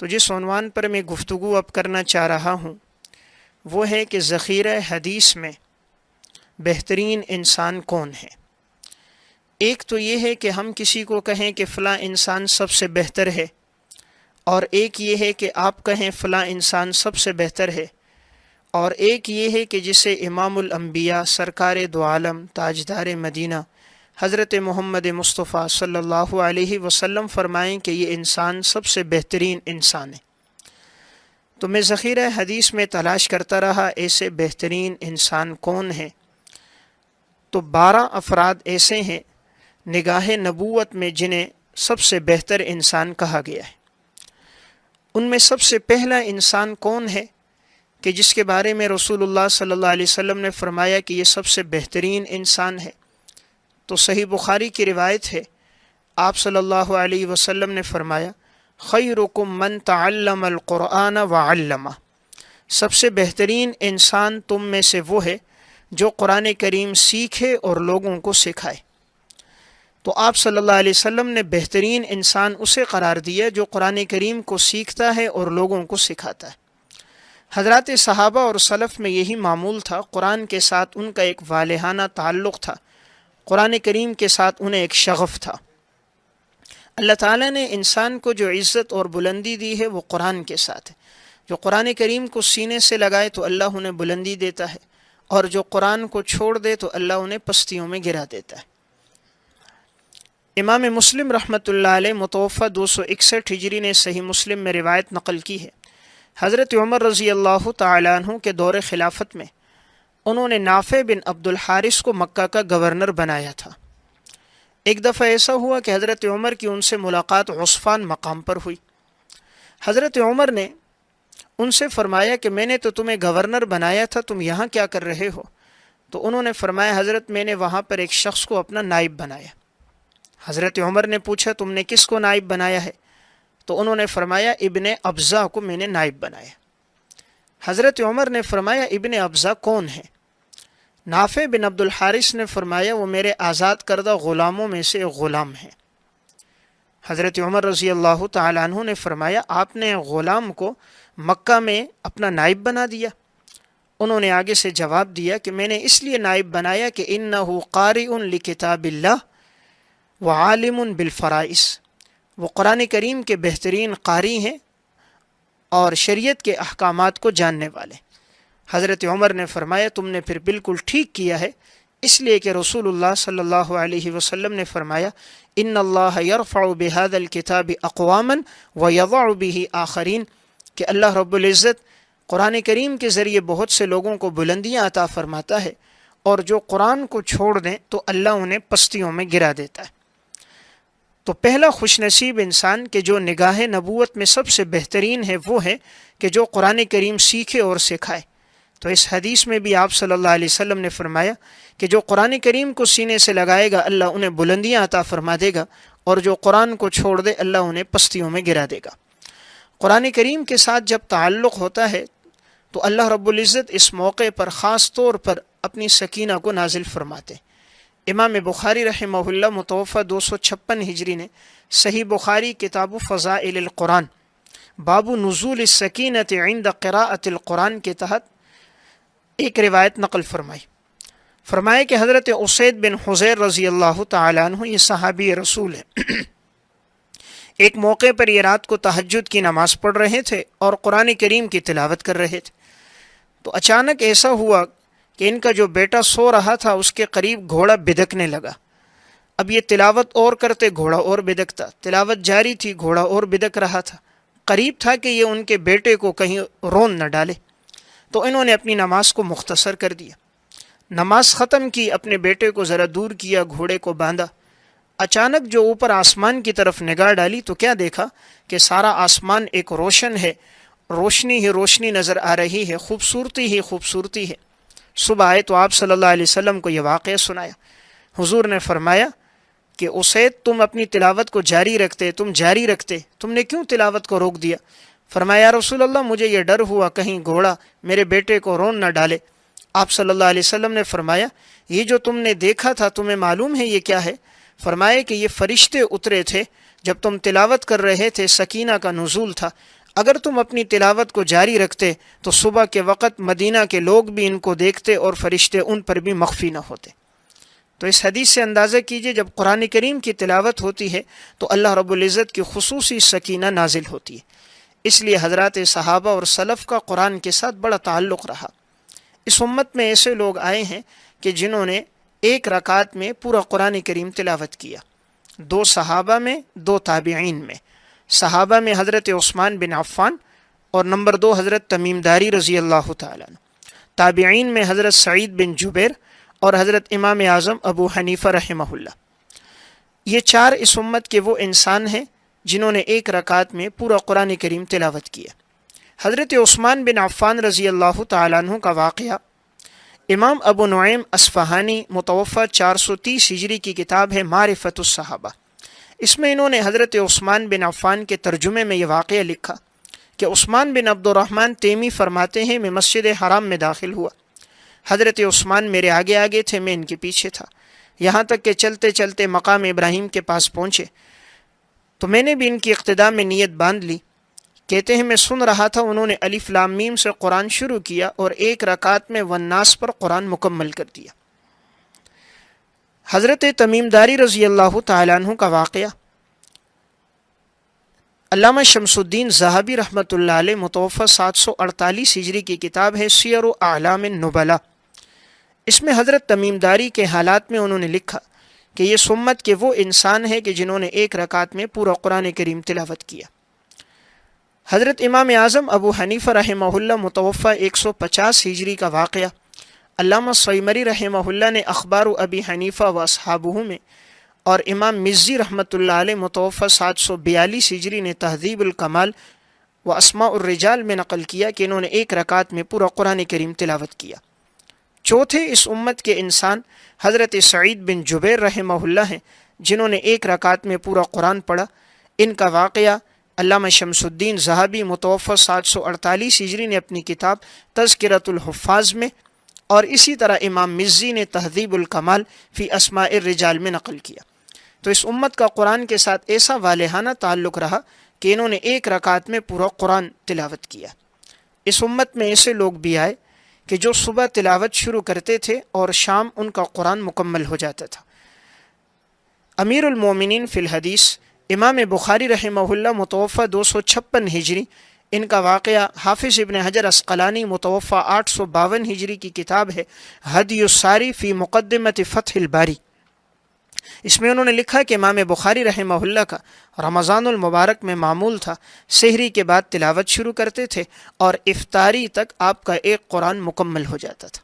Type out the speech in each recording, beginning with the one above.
تو جس عنوان پر میں گفتگو اب کرنا چاہ رہا ہوں۔ وہ ہے کہ ذخیرہ حدیث میں بہترین انسان کون ہے۔ ایک تو یہ ہے کہ ہم کسی کو کہیں کہ فلاں انسان سب سے بہتر ہے، اور ایک یہ ہے کہ آپ کہیں فلاں انسان سب سے بہتر ہے، اور ایک یہ ہے کہ جسے امام الانبیاء، سرکار دو عالم، تاجدار مدینہ حضرت محمد مصطفیٰ صلی اللہ علیہ وسلم فرمائیں کہ یہ انسان سب سے بہترین انسان ہے۔ تو میں ذخیرہ حدیث میں تلاش کرتا رہا، ایسے بہترین انسان کون ہے تو بارہ افراد ایسے ہیں نگاہ نبوت میں جنہیں سب سے بہتر انسان کہا گیا ہے۔ ان میں سب سے پہلا انسان کون ہے کہ جس کے بارے میں رسول اللہ صلی اللہ علیہ وسلم نے فرمایا کہ یہ سب سے بہترین انسان ہے؟ تو صحیح بخاری کی روایت ہے۔ آپ صلی اللہ علیہ وسلم نے فرمایا، خیرکم من تعلم القرآن و سب سے بہترین انسان تم میں سے وہ ہے جو قرآن کریم سیکھے اور لوگوں کو سکھائے۔ تو آپ صلی اللہ علیہ وسلم نے بہترین انسان اسے قرار دیا جو قرآن کریم کو سیکھتا ہے اور لوگوں کو سکھاتا ہے۔ حضرات صحابہ اور صلف میں یہی معمول تھا۔ قرآن کے ساتھ ان کا ایک والہانہ تعلق تھا۔ قرآن کریم کے ساتھ انہیں ایک شغف تھا۔ اللہ تعالیٰ نے انسان کو جو عزت اور بلندی دی ہے وہ قرآن کے ساتھ ہے۔ جو قرآن کریم کو سینے سے لگائے تو اللہ انہیں بلندی دیتا ہے، اور جو قرآن کو چھوڑ دے تو اللہ انہیں پستیوں میں گرا دیتا ہے۔ امام مسلم رحمۃ اللہ علیہ متوفہ دو سو اکسٹھ ہجری نے صحیح مسلم میں روایت نقل کی ہے۔ حضرت عمر رضی اللہ تعالیٰ عنہ کے دور خلافت میں انہوں نے نافع بن عبد الحارث کو مکہ کا گورنر بنایا تھا۔ ایک دفعہ ایسا ہوا کہ حضرت عمر کی ان سے ملاقات عثفان مقام پر ہوئی۔ حضرت عمر نے ان سے فرمایا کہ میں نے تو تمہیں گورنر بنایا تھا، تم یہاں کیا کر رہے ہو؟ تو انہوں نے فرمایا، حضرت، میں نے وہاں پر ایک شخص کو اپنا نائب بنایا۔ حضرت عمر نے پوچھا، تم نے کس کو نائب بنایا ہے؟ تو انہوں نے فرمایا، ابن افزا کو میں نے نائب بنایا۔ حضرت عمر نے فرمایا، ابن افزا کون ہے نافع بن عبد الحارث نے فرمایا، وہ میرے آزاد کردہ غلاموں میں سے ایک غلام ہیں حضرت عمر رضی اللہ تعالیٰ عنہ نے فرمایا، آپ نے غلام کو مکہ میں اپنا نائب بنا دیا۔ انہوں نے آگے سے جواب دیا کہ میں نے اس لیے نائب بنایا کہ ان نہ قاری ان لکتاب اللہ و عالم بالفرائض۔ وہ قرآن کریم کے بہترین قاری ہیں اور شریعت کے احکامات کو جاننے والے۔ حضرت عمر نے فرمایا، تم نے پھر بالکل ٹھیک کیا ہے۔ اس لیے کہ رسول اللہ صلی اللہ علیہ وسلم نے فرمایا، ان اللہ یرفع بحاد الکتاب اقواماً و یضع به آخرین کہ اللہ رب العزت قرآن کریم کے ذریعے بہت سے لوگوں کو بلندیاں عطا فرماتا ہے، اور جو قرآن کو چھوڑ دیں تو اللہ انہیں پستیوں میں گرا دیتا ہے۔ تو پہلا خوش نصیب انسان کہ جو نگاہ نبوت میں سب سے بہترین ہے وہ ہے کہ جو قرآن کریم سیکھے اور سکھائے۔ تو اس حدیث میں بھی آپ صلی اللہ علیہ وسلم نے فرمایا کہ جو قرآن کریم کو سینے سے لگائے گا، اللہ انہیں بلندیاں عطا فرما دے گا اور جو قرآن کو چھوڑ دے، اللہ انہیں پستیوں میں گرا دے گا۔ قرآن کریم کے ساتھ جب تعلق ہوتا ہے، تو اللہ رب العزت اس موقع پر خاص طور پر اپنی سکینہ کو نازل فرماتے امام بخاری رحمہ اللہ متوفہ دو سو چھپن ہجری نے صحیح بخاری کتاب و فضائل القرآن، باب نزول السکینت عند قراءت القرآن کے تحت ایک روایت نقل فرمائی۔ فرمائے کہ حضرت اسید بن حضیر رضی اللہ تعالیٰ عنہ یہ صحابی رسول ہے ایک موقع پر یہ رات کو تہجد کی نماز پڑھ رہے تھے اور قرآن کریم کی تلاوت کر رہے تھے۔ تو اچانک ایسا ہوا کہ ان کا جو بیٹا سو رہا تھا، اس کے قریب گھوڑا بدکنے لگا۔ اب یہ تلاوت اور کرتے گھوڑا اور بدکتا۔ تلاوت جاری تھی، گھوڑا اور بدک رہا تھا۔ قریب تھا کہ یہ ان کے بیٹے کو کہیں رون نہ ڈالے۔ تو انہوں نے اپنی نماز کو مختصر کر دیا۔ نماز ختم کی، اپنے بیٹے کو ذرا دور کیا، گھوڑے کو باندھا۔ اچانک جو اوپر آسمان کی طرف نگاہ ڈالی تو کیا دیکھا کہ سارا آسمان ایک روشن ہے۔ روشنی ہی روشنی نظر آ رہی ہے، خوبصورتی ہی خوبصورتی ہے۔ صبح آئے تو آپ صلی اللہ علیہ وسلم کو یہ واقعہ سنایا۔ حضور نے فرمایا کہ اسے تم اپنی تلاوت کو جاری رکھتے، تم جاری رکھتے، تم نے کیوں تلاوت کو روک دیا؟ فرمایا رسول اللہ، مجھے یہ ڈر ہوا، کہیں گھوڑا میرے بیٹے کو رون نہ ڈالے۔ آپ صلی اللہ علیہ وسلم نے فرمایا، یہ جو تم نے دیکھا تھا، تمہیں معلوم ہے یہ کیا ہے؟ فرمائے کہ یہ فرشتے اترے تھے۔ جب تم تلاوت کر رہے تھے، سکینہ کا نزول تھا۔ اگر تم اپنی تلاوت کو جاری رکھتے، تو صبح کے وقت مدینہ کے لوگ بھی ان کو دیکھتے اور فرشتے ان پر بھی مخفی نہ ہوتے۔ تو اس حدیث سے اندازہ کیجیے، جب قرآن کریم کی تلاوت ہوتی ہے، تو اللہ رب العزت کی خصوصی سکینہ نازل ہوتی ہے۔ اس لیے حضرات صحابہ اور صلف کا قرآن کے ساتھ بڑا تعلق رہا۔ اس امت میں ایسے لوگ آئے ہیں کہ جنہوں نے ایک رکعت میں پورا قرآن کریم تلاوت کیا۔ دو صحابہ میں، دو تابعین میں۔ صحابہ میں حضرت عثمان بن عفان اور نمبر دو حضرت تمیم داری رضی اللہ تعالیٰ تابعین میں حضرت سعید بن جبیر اور حضرت امام اعظم ابو حنیفہ رحمہ اللہ۔ یہ چار اس امت کے وہ انسان ہیں جنہوں نے ایک رکعت میں پورا قرآن کریم تلاوت کیا۔ حضرت عثمان بن عفان رضی اللہ تعالیٰ عنہ کا واقعہ۔ امام ابو نعیم اسفہانی متوفہ چار سو تیس ہجری کی کتاب ہے معرفت الصحابہ۔ اس میں انہوں نے حضرت عثمان بن عفان کے ترجمے میں یہ واقعہ لکھا کہ عثمان بن عبد الرحمن تیمی فرماتے ہیں، میں مسجد حرام میں داخل ہوا۔ حضرت عثمان میرے آگے آگے تھے، میں ان کے پیچھے تھا۔ یہاں تک کہ چلتے چلتے مقام ابراہیم کے پاس پہنچے۔ تو میں نے بھی ان کی اقتدا میں نیت باندھ لی۔ کہتے ہیں، میں سن رہا تھا، انہوں نے علی فلامیم سے قرآن شروع کیا اور ایک رکعت میں وناس پر قرآن مکمل کر دیا۔ حضرت تمیم داری رضی اللہ تعالیٰ عنہ کا واقعہ۔ علامہ شمس الدین زہابی رحمۃ اللہ علیہ متوفہ سات سو اڑتالیس ہجری کی کتاب ہے، سیر و اعلام نبلا۔ اس میں حضرت تمیم داری کے حالات میں انہوں نے لکھا کہ یہ سمت کے وہ انسان ہے کہ جنہوں نے ایک رکعت میں پورا قرآن کریم تلاوت کیا۔ حضرت امام اعظم ابو حنیفہ رحمہ اللہ متوفہ ایک سو پچاس ہجری کا واقعہ، علامہ سیمری رحمہ اللہ نے اخبار و ابی حنیفہ و اصحابہ میں اور امام مزی رحمۃ اللہ علیہ متوفہ سات سو بیالیس ہجری نے تہذیب الکمال و اسماء الرجال میں نقل کیا کہ انہوں نے ایک رکعت میں پورا قرآن کریم تلاوت کیا۔ چوتھے اس امت کے انسان حضرت سعید بن جبیر رحمہ اللہ ہیں، جنہوں نے ایک رکعت میں پورا قرآن پڑھا۔ ان کا واقعہ علامہ شمس الدین زہابی متوفہ سات سو اڑتالیس ہجری نے اپنی کتاب تذکرت الحفاظ میں، اور اسی طرح امام مزی نے تہذیب الکمال فی اسماء الرجال میں نقل کیا۔ تو اس امت کا قرآن کے ساتھ ایسا والہانہ تعلق رہا کہ انہوں نے ایک رکعت میں پورا قرآن تلاوت کیا۔ اس امت میں ایسے لوگ بھی آئے کہ جو صبح تلاوت شروع کرتے تھے اور شام ان کا قرآن مکمل ہو جاتا تھا۔ امیر المومنین فی الحدیث، امام بخاری رحمہ اللہ متوفہ دو سو چھپن ہجری، ان کا واقعہ حافظ ابن حجر اسقلانی متوفہ آٹھ سو باون ہجری کی کتاب ہے حدی الساری فی مقدمت فتح الباری۔ اس میں انہوں نے لکھا کہ امام بخاری رحمہ اللہ کا رمضان المبارک میں معمول تھا۔ سحری کے بعد تلاوت شروع کرتے تھے اور افطاری تک آپ کا ایک قرآن مکمل ہو جاتا تھا۔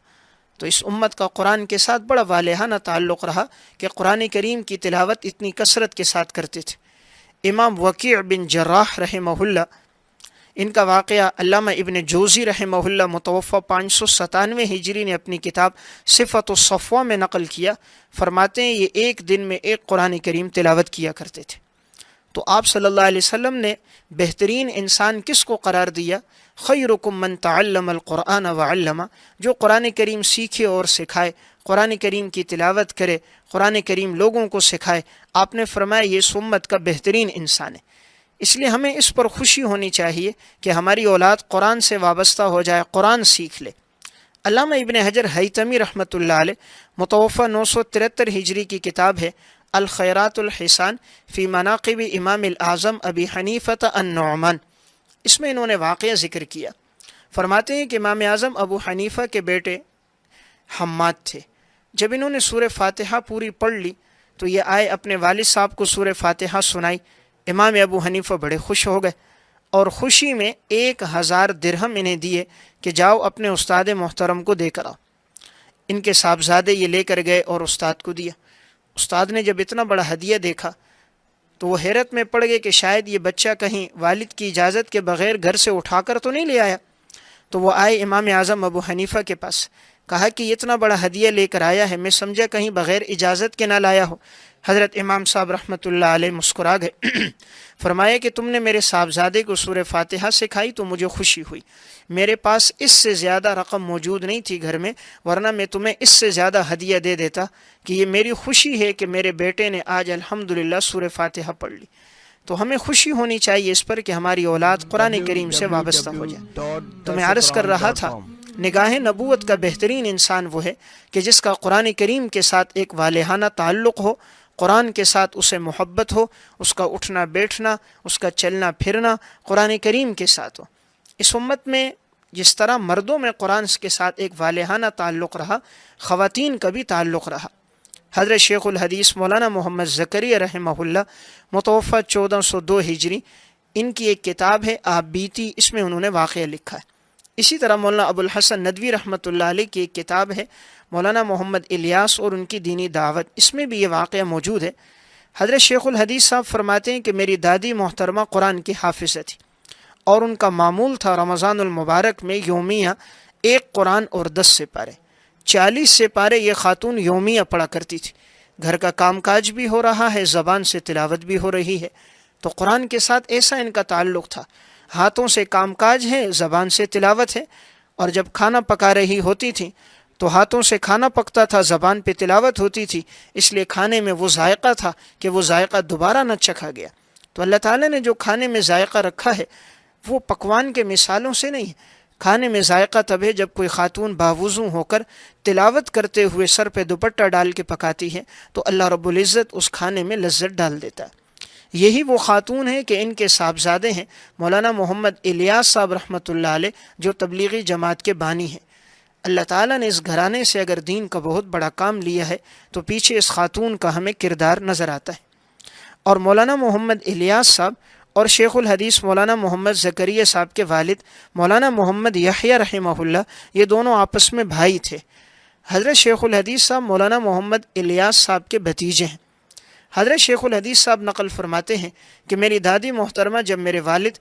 تو اس امت کا قرآن کے ساتھ بڑا والہانہ تعلق رہا کہ قرآن کریم کی تلاوت اتنی کثرت کے ساتھ کرتے تھے۔ امام وکیع بن جراح رحمہ اللہ ان کا واقعہ علامہ ابن جوزی رحمہ اللہ متوفہ پانچ سو ستانوے ہجری نے اپنی کتاب صفت و صفوہ میں نقل کیا۔ فرماتے ہیں یہ ایک دن میں ایک قرآن کریم تلاوت کیا کرتے تھے۔ تو آپ صلی اللہ علیہ وسلم نے بہترین انسان کس کو قرار دیا؟ خیرکم من تعلم القرآن و جو قرآن کریم سیکھے اور سکھائے، قرآن کریم کی تلاوت کرے، قرآن کریم لوگوں کو سکھائے۔ آپ نے فرمایا یہ سمت کا بہترین انسان ہے۔ اس لیے ہمیں اس پر خوشی ہونی چاہیے کہ ہماری اولاد قرآن سے وابستہ ہو جائے، قرآن سیکھ لے۔ علامہ ابن حجر حیتمی رحمۃ اللہ علیہ متوفہ نو سو ترہتر ہجری کی کتاب ہے، الخیرات الحسان فی مناقب امام الاعظم ابی حنیفت النعمان۔ اس میں انہوں نے واقعہ ذکر کیا۔ فرماتے ہیں کہ امام اعظم ابو حنیفہ کے بیٹے حماد تھے۔ جب انہوں نے سور فاتحہ پوری پڑھ لی تو یہ آئے اپنے والد صاحب کو سور فاتحہ سنائی۔ امام ابو حنیفہ بڑے خوش ہو گئے اور خوشی میں ایک ہزار درہم انہیں دیے کہ جاؤ اپنے استاد محترم کو دے کر آؤ۔ ان کے صاحبزادے یہ لے کر گئے اور استاد کو دیا۔ استاد نے جب اتنا بڑا ہدیہ دیکھا تو وہ حیرت میں پڑ گئے کہ شاید یہ بچہ کہیں والد کی اجازت کے بغیر گھر سے اٹھا کر تو نہیں لے آیا۔ تو وہ آئے امام اعظم ابو حنیفہ کے پاس۔ کہا کہ اتنا بڑا ہدیہ لے کر آیا ہے، میں سمجھا کہیں بغیر اجازت کے نہ لایا ہو۔ حضرت امام صاحب رحمۃ اللہ علیہ مسکرا گئے۔ فرمایا کہ تم نے میرے صاحبزادے کو سور فاتحہ سکھائی تو مجھے خوشی ہوئی۔ میرے پاس اس سے زیادہ رقم موجود نہیں تھی گھر میں، ورنہ میں تمہیں اس سے زیادہ ہدیہ دے دیتا کہ یہ میری خوشی ہے کہ میرے بیٹے نے آج الحمد للہ سور فاتحہ پڑھ لی۔ تو ہمیں خوشی ہونی چاہیے اس پر کہ ہماری اولاد قرآن کریم سے وابستہ ہو جائے۔ تو میں عرض کر رہا تھا، نگاہ نبوت کا بہترین انسان وہ ہے کہ جس کا قرآن کریم کے ساتھ ایک والہانہ تعلق ہو۔ قرآن کے ساتھ اسے محبت ہو، اس کا اٹھنا بیٹھنا، اس کا چلنا پھرنا قرآن کریم کے ساتھ ہو۔ اس امت میں جس طرح مردوں میں قرآن کے ساتھ ایک والہانہ تعلق رہا، خواتین کا بھی تعلق رہا۔ حضرت شیخ الحدیث مولانا محمد زکری رحمہ اللہ متوفہ چودہ سو دو ہجری، ان کی ایک کتاب ہے آپ بیتی اس میں انہوں نے واقعہ لکھا ہے۔ اسی طرح مولانا ابو الحسن ندوی رحمۃ اللہ علیہ کی ایک کتاب ہے، مولانا محمد الیاس اور ان کی دینی دعوت۔ اس میں بھی یہ واقعہ موجود ہے۔ حضرت شیخ الحدیث صاحب فرماتے ہیں کہ میری دادی محترمہ قرآن کی حافظ تھی اور ان کا معمول تھا رمضان المبارک میں یومیہ ایک قرآن اور دس سے پارے چالیس سے پارے یہ خاتون یومیہ پڑھا کرتی تھی۔ گھر کا کام کاج بھی ہو رہا ہے، زبان سے تلاوت بھی ہو رہی ہے۔ تو قرآن کے ساتھ ایسا ان کا تعلق تھا۔ ہاتھوں سے کام کاج ہے زبان سے تلاوت ہے۔ اور جب کھانا پکا رہی ہوتی تھی، تو ہاتھوں سے کھانا پکتا تھا، زبان پہ تلاوت ہوتی تھی۔ اس لیے کھانے میں وہ ذائقہ تھا کہ وہ ذائقہ دوبارہ نہ چکھا گیا۔ تو اللہ تعالیٰ نے جو کھانے میں ذائقہ رکھا ہے، وہ پکوان کے مثالوں سے نہیں۔ ہے کھانے میں ذائقہ تب ہے جب کوئی خاتون باوضو ہو کر تلاوت کرتے ہوئے سر پہ دوپٹہ ڈال کے پکاتی ہے، تو اللہ رب العزت اس کھانے میں لذت ڈال دیتا ہے۔ یہی وہ خاتون ہیں کہ ان کے صاحبزادے ہیں۔ مولانا محمد الیاس صاحب رحمۃ اللہ علیہ جو تبلیغی جماعت کے بانی ہیں۔ اللہ تعالیٰ نے اس گھرانے سے اگر دین کا بہت بڑا کام لیا ہے تو پیچھے اس خاتون کا ہمیں کردار نظر آتا ہے۔ اور مولانا محمد الیاس صاحب اور شیخ الحدیث مولانا محمد زکریہ صاحب کے والد مولانا محمد یحییٰ رحمہ اللہ یہ دونوں آپس میں بھائی تھے۔ حضرت شیخ الحدیث صاحب مولانا محمد الیاس صاحب کے بھتیجے ہیں۔ حضرت شیخ الحدیث صاحب نقل فرماتے ہیں کہ میری دادی محترمہ جب میرے والد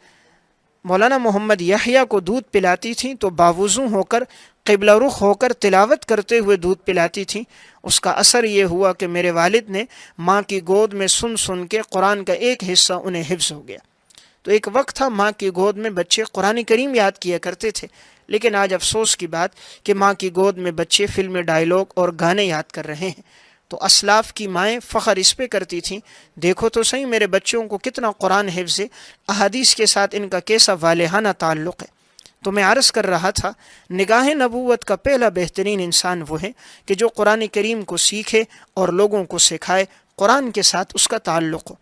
مولانا محمد یحییٰ کو دودھ پلاتی تھیں تو باوضو ہو کر قبلہ رخ ہو کر تلاوت کرتے ہوئے دودھ پلاتی تھیں، اس کا اثر یہ ہوا کہ میرے والد نے ماں کی گود میں سن سن کے قرآن کا ایک حصہ انہیں حفظ ہو گیا۔ تو ایک وقت تھا ماں کی گود میں بچے قرآن کریم یاد کیا کرتے تھے، لیکن آج افسوس کی بات کہ ماں کی گود میں بچے فلم ڈائلاگ اور گانے یاد کر رہے ہیں۔ تو اسلاف کی مائیں فخر اس پہ کرتی تھیں۔ دیکھو تو صحیح میرے بچوں کو کتنا قرآن حفظ احادیث کے ساتھ ان کا کیسا والہانہ تعلق ہے۔ تو میں عرض کر رہا تھا، نگاہ نبوت کا پہلا بہترین انسان وہ ہے کہ جو قرآن کریم کو سیکھے اور لوگوں کو سکھائے، قرآن کے ساتھ اس کا تعلق ہو۔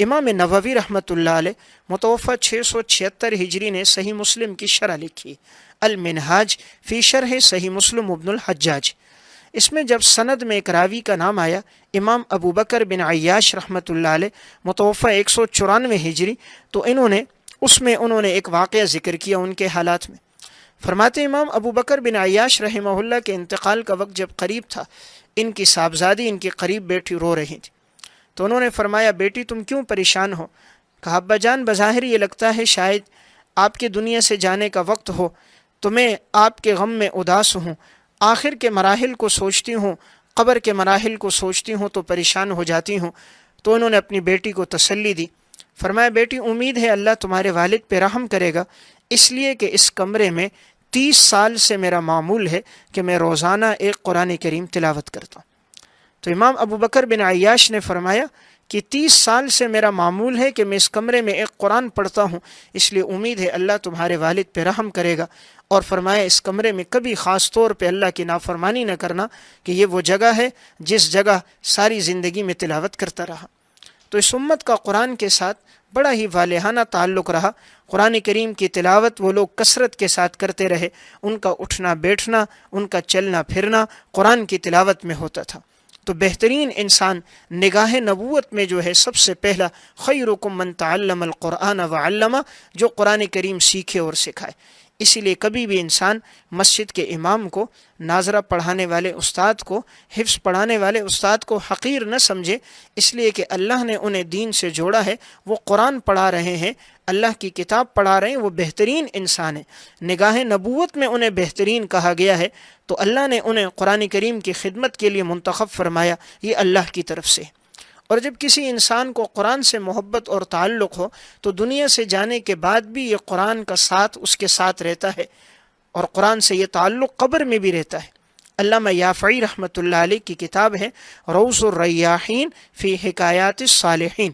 امام نووی رحمۃ اللہ علیہ متوفہ چھ سو چھہتر ہجری نے صحیح مسلم کی شرح لکھی۔ المنہاج فی شرح صحیح مسلم ابن الحجاج۔ اس میں جب سند میں ایک راوی کا نام آیا، امام ابو بکر بن عیاش رحمۃ اللہ علیہ متوفہ ایک سو چورانوے ہجری، تو انہوں نے، اس میں انہوں نے ایک واقعہ ذکر کیا ان کے حالات میں۔ فرماتے امام ابو بکر بن عیاش رحمہ اللہ کے انتقال کا وقت جب قریب تھا، ان کی صاحبزادی ان کی قریب بیٹھی رو رہی تھی۔ تو انہوں نے فرمایا، بیٹی تم کیوں پریشان ہو؟ کہا، ابا جان، بظاہر یہ لگتا ہے شاید آپ کے دنیا سے جانے کا وقت ہو، تو میں آپ کے غم میں اداس ہوں۔ آخر کے مراحل کو سوچتی ہوں، قبر کے مراحل کو سوچتی ہوں تو پریشان ہو جاتی ہوں۔ تو انہوں نے اپنی بیٹی کو تسلی دی۔ فرمایا، بیٹی، امید ہے اللہ تمہارے والد پہ رحم کرے گا۔ اس لیے کہ اس کمرے میں تیس سال سے میرا معمول ہے کہ میں روزانہ ایک قرآن کریم تلاوت کرتا ہوں۔ تو امام ابو بکر بن عیاش نے فرمایا کہ تیس سال سے میرا معمول ہے کہ میں اس کمرے میں ایک قرآن پڑھتا ہوں۔ اس لیے امید ہے اللہ تمہارے والد پہ رحم کرے گا۔ اور فرمایا، اس کمرے میں کبھی خاص طور پہ اللہ کی نافرمانی نہ کرنا کہ یہ وہ جگہ ہے جس جگہ ساری زندگی میں تلاوت کرتا رہا۔ تو اس امت کا قرآن کے ساتھ بڑا ہی والہانہ تعلق رہا۔ قرآن کریم کی تلاوت وہ لوگ کثرت کے ساتھ کرتے رہے۔ ان کا اٹھنا بیٹھنا، ان کا چلنا پھرنا قرآن کی تلاوت میں ہوتا تھا۔ تو بہترین انسان نگاہ نبوت میں جو ہے سب سے پہلا خیرکم من تعلم القرآن و علامہ جو قرآن کریم سیکھے اور سکھائے۔ اسی لیے کبھی بھی انسان مسجد کے امام کو، ناظرہ پڑھانے والے استاد کو، حفظ پڑھانے والے استاد کو حقیر نہ سمجھے۔ اس لیے کہ اللہ نے انہیں دین سے جوڑا ہے۔ وہ قرآن پڑھا رہے ہیں۔ اللہ کی کتاب پڑھا رہے ہیں۔ وہ بہترین انسان ہیں۔ نگاہ نبوت میں انہیں بہترین کہا گیا ہے۔ تو اللہ نے انہیں قرآن کریم کی خدمت کے لیے منتخب فرمایا۔ یہ اللہ کی طرف سے۔ اور جب کسی انسان کو قرآن سے محبت اور تعلق ہو، تو دنیا سے جانے کے بعد بھی یہ قرآن کا ساتھ اس کے ساتھ رہتا ہے اور قرآن سے یہ تعلق قبر میں بھی رہتا ہے۔ علامہ یافعی رحمۃ اللہ علیہ کی کتاب ہے، روز الریاحین فی حکایات الصالحین۔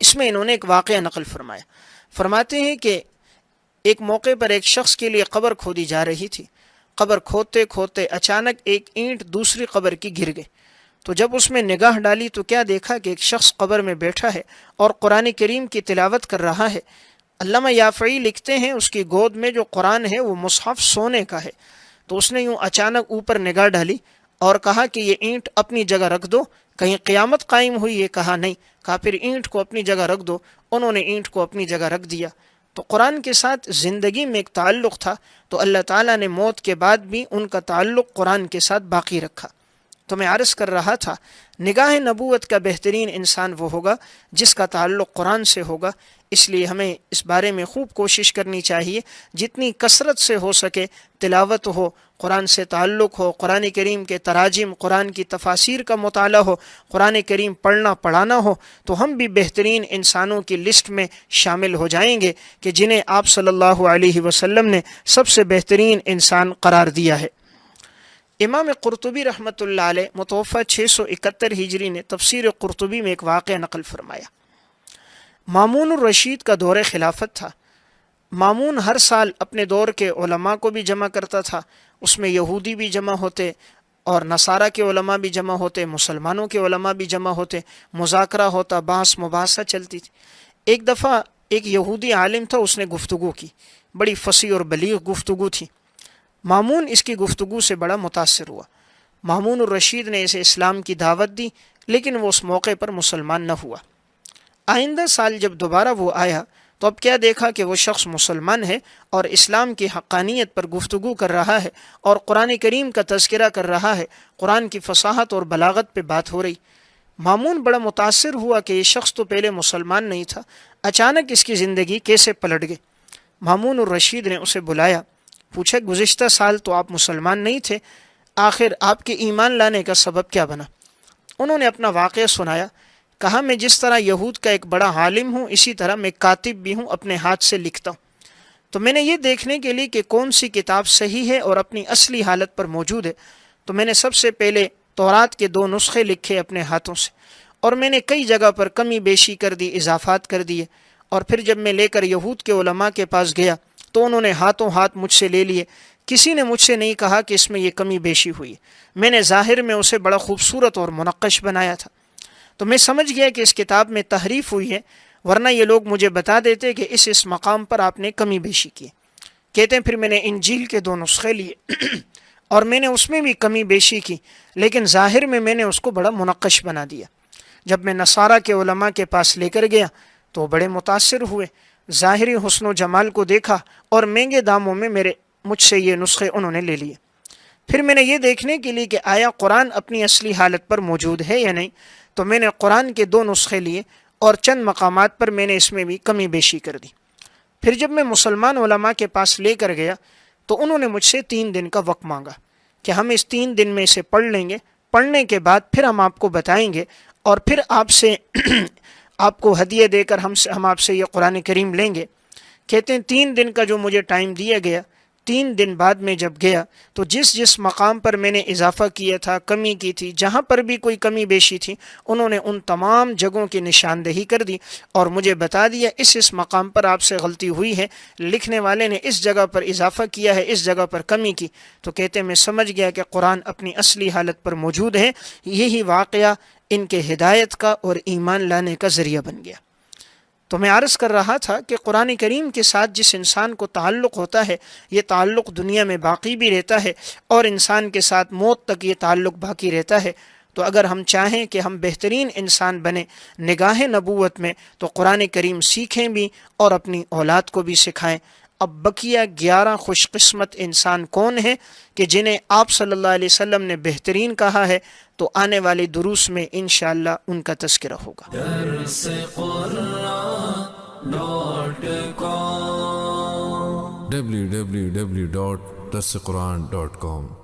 اس میں انہوں نے ایک واقعہ نقل فرمایا۔ فرماتے ہیں کہ ایک موقع پر ایک شخص کے لیے قبر کھودی جا رہی تھی۔ قبر کھودتے کھودتے اچانک ایک اینٹ دوسری قبر کی گر گئی۔ تو جب اس میں نگاہ ڈالی تو کیا دیکھا کہ ایک شخص قبر میں بیٹھا ہے اور قرآن کریم کی تلاوت کر رہا ہے۔ علامہ یافعی لکھتے ہیں اس کی گود میں جو قرآن ہے وہ مصحف سونے کا ہے۔ تو اس نے یوں اچانک اوپر نگاہ ڈالی اور کہا کہ یہ اینٹ اپنی جگہ رکھ دو، کہیں قیامت قائم ہوئی یہ کہا نہیں۔ کہا پھر اینٹ کو اپنی جگہ رکھ دو، انہوں نے اینٹ کو اپنی جگہ رکھ دیا۔ تو قرآن کے ساتھ زندگی میں ایک تعلق تھا تو اللہ تعالیٰ نے موت کے بعد بھی ان کا تعلق قرآن کے ساتھ باقی رکھا۔ تو میں عرض کر رہا تھا، نگاہ نبوت کا بہترین انسان وہ ہوگا جس کا تعلق قرآن سے ہوگا۔ اس لیے ہمیں اس بارے میں خوب کوشش کرنی چاہیے۔ جتنی کثرت سے ہو سکے، تلاوت ہو، قرآن سے تعلق ہو، قرآن کریم کے تراجم، قرآن کی تفاصیر کا مطالعہ ہو، قرآن کریم پڑھنا پڑھانا ہو، تو ہم بھی بہترین انسانوں کی لسٹ میں شامل ہو جائیں گے کہ جنہیں آپ صلی اللہ علیہ وسلم نے سب سے بہترین انسان قرار دیا ہے۔ امام قرطبی رحمۃ اللہ علیہ متوفہ چھ سو اکہتر ہجری نے تفسیر قرطبی میں ایک واقعہ نقل فرمایا۔ مامون الرشید کا دور خلافت تھا۔ مامون ہر سال اپنے دور کے علماء کو بھی جمع کرتا تھا۔ اس میں یہودی بھی جمع ہوتے اور نصارہ کے علماء بھی جمع ہوتے، مسلمانوں کے علماء بھی جمع ہوتے۔ مذاکرہ ہوتا بانس مباحثہ چلتی تھی۔ ایک دفعہ ایک یہودی عالم تھا، اس نے گفتگو کی۔ بڑی فصیح اور بلیغ گفتگو تھی۔ مامون اس کی گفتگو سے بڑا متاثر ہوا۔ مامون الرشید نے اسے اسلام کی دعوت دی، لیکن وہ اس موقع پر مسلمان نہ ہوا۔ آئندہ سال جب دوبارہ وہ آیا، تو اب کیا دیکھا کہ وہ شخص مسلمان ہے اور اسلام کی حقانیت پر گفتگو کر رہا ہے اور قرآن کریم کا تذکرہ کر رہا ہے، قرآن کی فصاحت اور بلاغت پہ بات ہو رہی۔ مامون بڑا متاثر ہوا کہ یہ شخص تو پہلے مسلمان نہیں تھا، اچانک اس کی زندگی کیسے پلٹ گئی۔ مامون الرشید نے اسے بلایا۔ پوچھا گزشتہ سال تو آپ مسلمان نہیں تھے، آخر آپ کے ایمان لانے کا سبب کیا بنا؟ انہوں نے اپنا واقعہ سنایا، کہا، میں جس طرح یہود کا ایک بڑا عالم ہوں، اسی طرح میں کاتب بھی ہوں، اپنے ہاتھ سے لکھتا ہوں۔ تو میں نے یہ دیکھنے کے لیے کہ کون سی کتاب صحیح ہے اور اپنی اصلی حالت پر موجود ہے۔ تو میں نے سب سے پہلے تورات کے دو نسخے لکھے اپنے ہاتھوں سے، اور میں نے کئی جگہ پر کمی بیشی کر دی، اضافات کر دیے۔ اور پھر جب میں لے کر یہود کے علماء کے پاس گیا تو انہوں نے ہاتھوں ہاتھ مجھ سے لے لیے۔ کسی نے مجھ سے نہیں کہا کہ اس میں یہ کمی بیشی ہوئی۔ میں نے ظاہر میں اسے بڑا خوبصورت اور منقش بنایا تھا۔ تو میں سمجھ گیا کہ اس کتاب میں تحریف ہوئی ہے، ورنہ یہ لوگ مجھے بتا دیتے کہ اس اس مقام پر آپ نے کمی بیشی کی۔ کہتے ہیں، پھر میں نے انجیل کے دو نسخے لیے۔ اور میں نے اس میں بھی کمی بیشی کی، لیکن ظاہر میں میں نے اس کو بڑا منقش بنا دیا۔ جب میں نصارہ کے علماء کے پاس لے کر گیا تو بڑے متاثر ہوئے۔ ظاہری حسن و جمال کو دیکھا اور مہنگے داموں میں میرے مجھ سے یہ نسخے انہوں نے لے لیے۔ پھر میں نے یہ دیکھنے کے لیے کہ آیا قرآن اپنی اصلی حالت پر موجود ہے یا نہیں؟ تو میں نے قرآن کے دو نسخے لیے اور چند مقامات پر میں نے اس میں بھی کمی بیشی کر دی۔ پھر جب میں مسلمان علماء کے پاس لے کر گیا تو انہوں نے مجھ سے تین دن کا وقت مانگا کہ ہم اس تین دن میں اسے پڑھ لیں گے۔ پڑھنے کے بعد پھر ہم آپ کو بتائیں گے اور پھر آپ سے آپ کو ہدیے دے کر ہم سے ہم آپ سے یہ قرآن کریم لیں گے۔ کہتے ہیں، تین دن کا جو مجھے ٹائم دیا گیا، تین دن بعد میں جب گیا، تو جس جس مقام پر میں نے اضافہ کیا تھا، کمی کی تھی، جہاں پر بھی کوئی کمی بیشی تھی، انہوں نے ان تمام جگہوں کی نشاندہی کر دی اور مجھے بتا دیا، اس اس مقام پر آپ سے غلطی ہوئی ہے۔ لکھنے والے نے اس جگہ پر اضافہ کیا ہے، اس جگہ پر کمی کی۔ تو کہتے میں سمجھ گیا کہ قرآن اپنی اصلی حالت پر موجود ہے۔ یہی واقعہ ان کے ہدایت کا اور ایمان لانے کا ذریعہ بن گیا۔ تو میں عرض کر رہا تھا کہ قرآن کریم کے ساتھ جس انسان کو تعلق ہوتا ہے، یہ تعلق دنیا میں باقی بھی رہتا ہے اور انسان کے ساتھ موت تک یہ تعلق باقی رہتا ہے۔ تو اگر ہم چاہیں کہ ہم بہترین انسان بنیں نگاہ نبوت میں، تو قرآن کریم سیکھیں بھی اور اپنی اولاد کو بھی سکھائیں۔ اب بقیہ گیارہ خوش قسمت انسان کون ہیں کہ جنہیں آپ صلی اللہ علیہ وسلم نے بہترین کہا ہے، تو آنے والے دروس میں انشاءاللہ ان کا تذکرہ ہوگا۔ www.dasquran.com